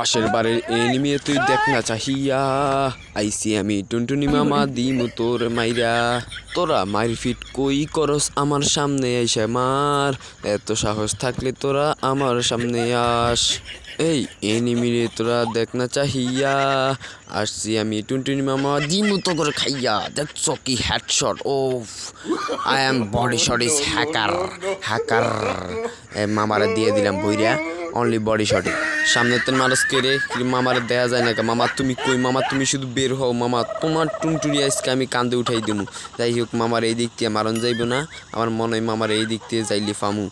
পাশের বাড়ির এনিমি, তুই দেখ না চাহিয়া। আইসি আমি টুনটুনি মামা, দিমু তোর মাইরা। তোরা মাইর ফিট কই করস আমার সামনে এসে মার। এত সাহস থাকলে তোরা আমার সামনে আস। এই এনিমি রে, তোরা দেখ না চাহিয়া। আসছি আমি টুনটুনি মামা, দিমু তো করে খাইয়া। দেখছ কি headshot O I am body shot is hacker hacker মামারা দিয়ে দিলাম বইরা। অনলি বডি শটে সামনে তো মানুষ কেড়ে মামার দেয়া যায় না মামা তুমি কই? মামা তুমি শুধু বের হও মামা। তোমার টুনটুনি আজকে আমি কান্দে উঠাই দিমু। যাই হোক মামার এই দিক দিয়ে মারণ যাইব না। আমার মনে হয় মামার এই দিক দিয়ে যাইলে ফামু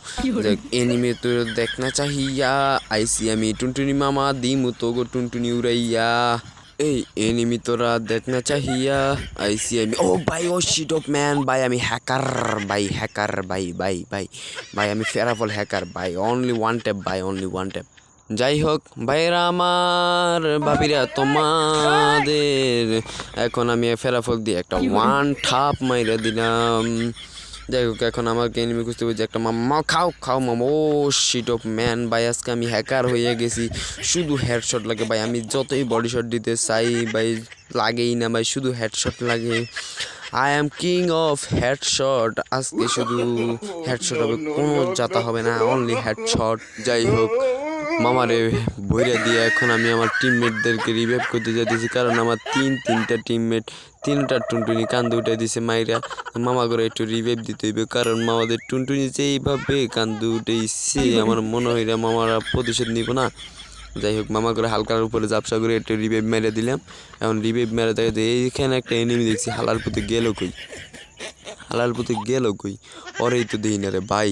এনিমে তো দেখ না চাহিয়া আইসি আমি। টুনটুনি মামা দিমু তো গো টুনটুনি উড়াইয়া। এই এনিমি তোরা দেখ না চাহিয়া আইসি আমি ও ভাই ও শিট অফ ম্যান ভাই আমি হ্যাকার ভাই হ্যাকার ভাই ভাই ভাই ভাই আমি ফেরাফল হ্যাকার ভাই অনলি ওয়ান ট্যাপ ভাই অনলি ওয়ান ট্যাপ যাই হোক ভাইরা আমার ভাবিরা তোমাদের এখন আমি ফেরাফল দিয়ে একটা ওয়ান ঠাপ মাইরা দিলাম। যাই হোক, এখন আমাকে এনিমি খুঁজতে বলছে একটা মামা খাও খাও মামা। ও শিট অফ ম্যান ভাই, আজকে আমি হ্যাকার হয়ে গেছি। শুধু হেডশট লাগে ভাই, আমি যতই বডি শট দিতে চাই ভাই, লাগেই না ভাই, শুধু হেডশট লাগে। I am king of headshot আজকে শুধু হেডশট হবে, কোনো জাতা হবে না অনলি হেডশট যাই হোক। মামারে বইরা দিয়ে এখন আমি আমার টিমমেটদেরকে রিভাইভ করতে যাইতেছি, কারণ আমার তিন, তিনটা টিমমেট তিনটা টুনটুনি কান্দে উঠে দিছে মাইরা। মামা করে একটু রিভাইভ দিতে হইবে, কারণ মামাদের টুনটুনি যে এইভাবে কান্দে উঠেছে আমার মনে হয় মামারা প্রতিশোধ নিব না। যাই হোক মামা করে হালকার উপরে জাপসা করে একটু রিভাইভ মেরে দিলাম। এখন রিভাইভ মেরে দেখে এইখানে একটা এনিমি দেখছি, হালার প্রতি গেল কই? হালার প্রতি গেল কই? ওরেই তো দিই না রে ভাই।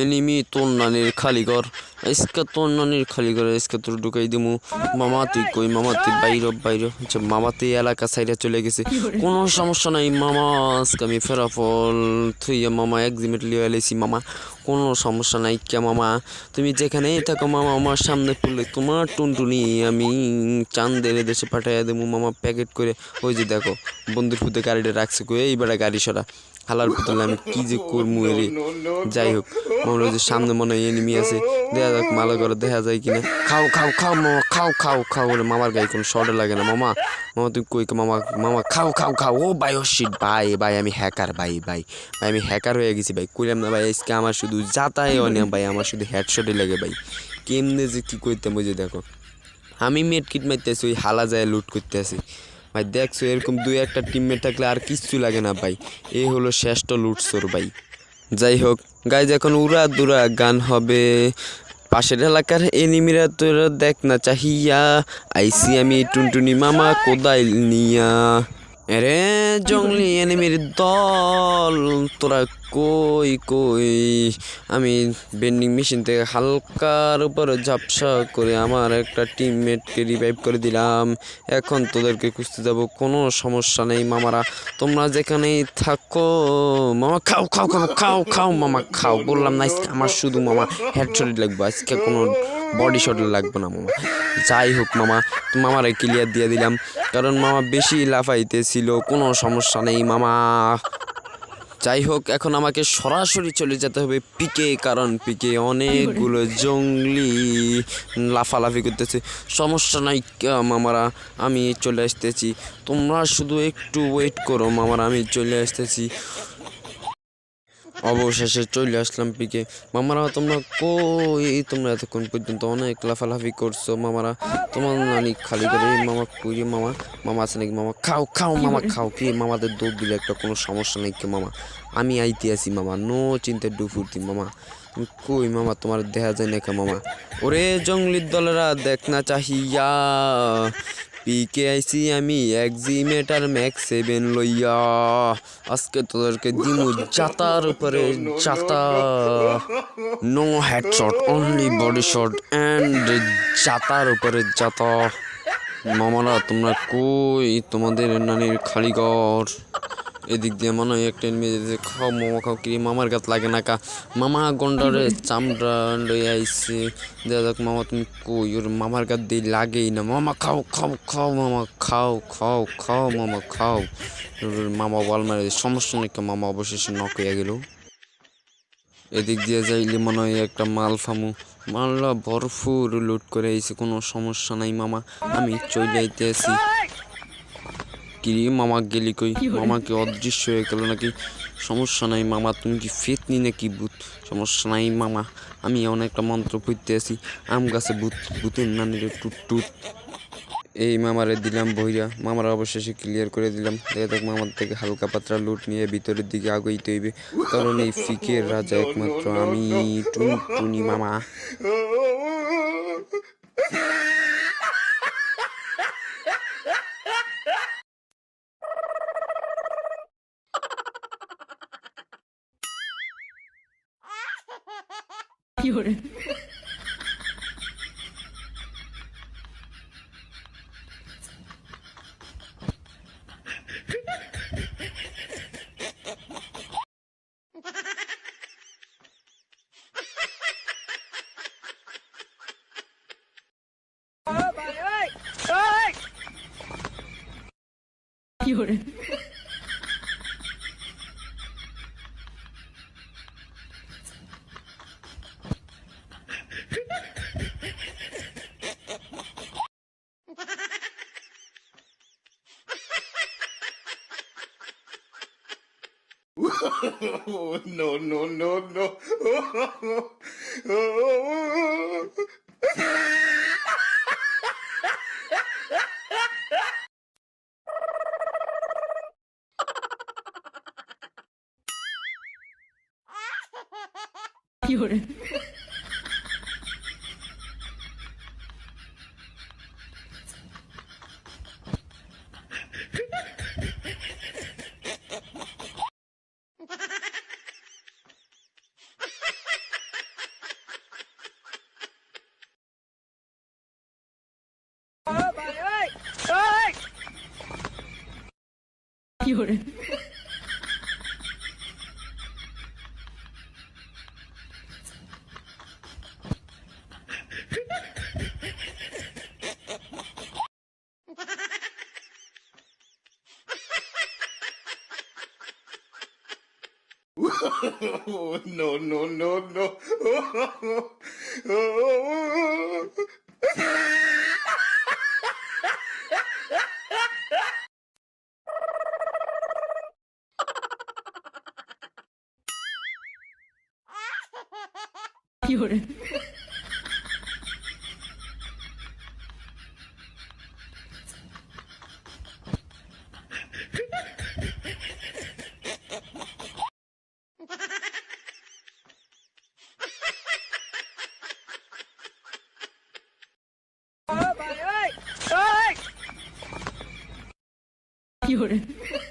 এনিমি তোর নানির খালি ঘর। ইসকা তোর নানির খালি করে ইসকা তোর ঢুকাই দিমু মামা তুই কই মামা তুই বাইর বাইর আচ্ছা মামা তুই এলাকা সাইডে চলে গেছে কোনো সমস্যা নাই মামা আজকে আমি ফেরাফল তুই মামা একজিমেট লিয়ে এলেছি মামা কোনো সমস্যা নাই কে মামা তুমি যেখানেই থাকো মামা আমার সামনে পড়লে তোমার টুনটুনি আমি চান্দের দেশে পাঠাইয়া দেবো মামা প্যাকেট করে ওই যে দেখো বন্ধুর ফুতে গাড়িটা রাখছে কই এইবারে গাড়ি সরা হালার পুতলে আমি কি যে করব রে যাই হোক মনে হয় যে সামনে মনে হয় এনিমি আছে দেখা যাক মালা করে দেখা যায় কিনা। খাও খাও খাও, মামা, খাও খাও খাও ওরে মামার গায়ে কোনো শর্টে লাগে না, মামা। মামা, তুমি কই, মামা মামা, খাও খাও খাও। ও ভাই, ও শিট ভাই ভাই, আমি হ্যাকার ভাই ভাই। ভাই, আমি হ্যাকার হয়ে গেছি, ভাই। কইলাম না, ভাই, আজকে আমার শুধু যাতায় অনেক ভাই, আমার শুধু হেডশটে লাগে, ভাই। কেমনে যে কি করতাম বুঝে দেখো। আমি মেট কিট মারতেছি, ওই হালা যায় লুট করতে আসি ভাই, দেখছ, এরকম দুই একটা টিমমেট থাকলে আর কিচ্ছু লাগে না, ভাই। এই হলো শ্রেষ্ঠ লুটসোর ভাই। যাই হোক গাইজ এখন উড়া দুরা গান হবে। পাশের এলাকার এনিমিরা তোরা দেখ না চাহিয়া। আইসি আমি টুনটুনি মামা কোদাইল নিয়া। এরে জঙ্গলি এনিমির দল, তোরা কই কই? আমি বেন্ডিং মেশিন থেকে হালকার উপরে ঝাপসা করে আমার একটা টিমমেটকে রিভাইভ করে দিলাম। এখন তোদেরকে খুঁজতে যাব, কোনো সমস্যা নেই মামারা। তোমরা যেখানেই থাকো, মামা খাও খাও খাও খাও খাও, মামা খাও। বললাম না আমার শুধু মামা হেডশট লাগবে, আজকে কোনো বডি শট লাগবে না, মামা। যাই হোক, মামা, মামারে ক্লিয়ার দিয়ে দিলাম। কারণ মামা বেশি লাফাইতেছিল, কোনো সমস্যা নেই, মামা। যাই হোক, এখন আমাকে সরাসরি চলে যেতে হবে পিকে, কারণ পিকে অনেকগুলো জঙ্গলি লাফালাফি করতেছে। সমস্যা নাই মামারা, আমি চলে আসতেছি। তোমরা শুধু একটু ওয়েট করো, মামারা, আমি চলে আসতেছি। অবশেষে চলে আসলাম পিকে মামারা, তোমরা কই? তোমরা এতক্ষণ পর্যন্ত অনেক লাফালাফি করছ, মামারা। তোমার নানি খালি করে মামা কই মামা? মামা আছে নাকি? মামা, খাও খাও, মামা, খাও কি মামাদের দৌড় দিলে একটা কোনো সমস্যা নেই কি মামা। আমি আইতে আছি, মামা। নো চিন্তা ডু ফুর্তি মামা কই, মামা, তোমার দেখা যায় না মামা? ওরে জঙ্গলির দলেরা, দেখ না চাহিয়া। পিকে আইসি আমি এক্সিমেটার ম্যাক্স সেভেন লইয়া। আজকে তোদেরকে দিমু জাতার উপরে জাতা no headshot only body shot and জাতার উপরে জাতা মামারা, তোমরা কই তোমাদের নানির খালি ঘর এদিক দিয়ে মনে হয় একটা মেয়ে যেতে খাও, মামা খাও কি মামার গাছ লাগে না কা। মামা গন্ডারে চামড়া লই আইছে। দেখা যাক, মামা তুমি কই? ওর মামার গাছ দিয়ে লাগেই না। মামা খাও খাও খাও, মামা, খাও খাও খাও, মামা খাও। মামা বল মারে সমস্যা নাকি মামা অবশেষে নক হয়ে গেল। এদিক দিয়ে যাইলে মনে হয় একটা মাল ফামু। মাল্লা ভরপুর লুট করে আইছে, কোনো সমস্যা নাই মামা। আমি চলে যাইতে আছি কিরে মামা গেলি কই? মামা কি অদৃশ্য হয়ে গেল নাকি? সমস্যা নাই মামা তুমি কি ফেতনি নাকি ভূত? সমস্যা নাই মামা আমি অনেকটা মন্ত্র পড়তে আছি আম গাছে ভূত ভূতের নানির টুট টুট। এই মামারে দিলাম বইরা মামারা অবশেষে ক্লিয়ার করে দিলাম। দেখা যাক মামার থেকে হালকা পাত্রা লুট নিয়ে ভিতরের দিকে আগাইতে হইবে কারণ এই ফিকের রাজা একমাত্র আমি টুনটুনি মামা। 有人。有人。No, no, no, no. Oh, no, no, no, no. 有人。有人。